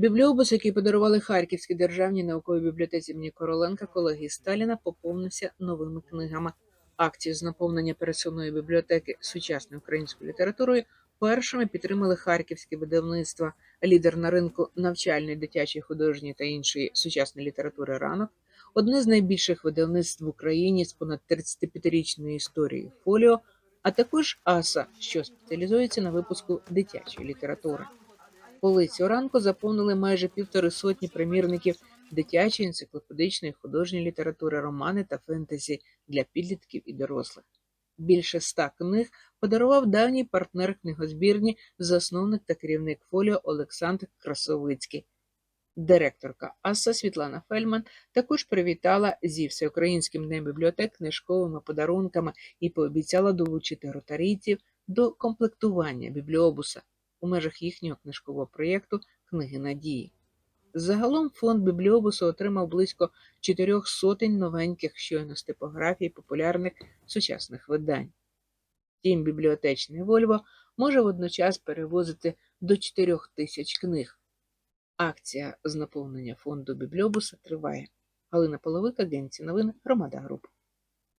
Бібліобус, який подарували Харківській державній науковій бібліотеці імені Короленка, колеги Сталіна, поповнився новими книгами. Акцію з наповнення пересувної бібліотеки сучасною українською літературою першими підтримали харківські видавництва, лідер на ринку навчальної, дитячої, художньої та іншої сучасної літератури ранок, одне з найбільших видавництв в Україні з понад 35-річною історією фоліо, а також АСА, що спеціалізується на випуску дитячої літератури. Полиці ранку заповнили майже півтори сотні примірників дитячої, енциклопедичної, художньої літератури, романи та фентезі для підлітків і дорослих. Більше ста книг подарував давній партнер книгозбірні, засновник та керівник фоліо Олександр Красовицький. Директорка АСА Світлана Фельман також привітала зі всеукраїнським днем бібліотек книжковими подарунками і пообіцяла долучити ротарійців до комплектування бібліобуса у межах їхнього книжкового проєкту Книги надії. Загалом фонд бібліобусу отримав близько чотирьох сотень новеньких щойно з типографій популярних сучасних видань. Втім, бібліотечний Вольво може водночас перевозити до 4 тисяч книг. Акція з наповнення фонду бібліобуса триває. Галина Половик, Агенція новин, Громада Груп.